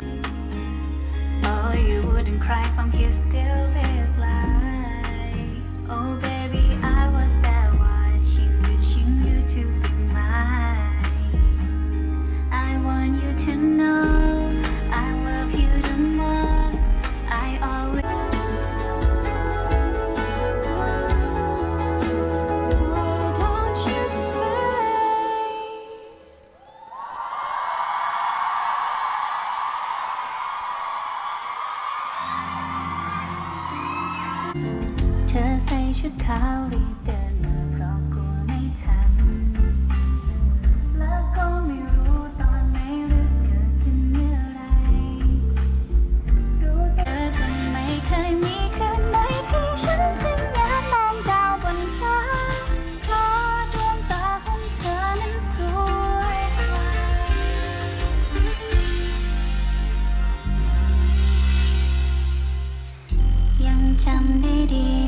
Oh, you wouldn't cry from here, still. Oh, baby, I was wishing you to be mine. I want you to เธอใส่ชุดขาวรีบเดิน chamberi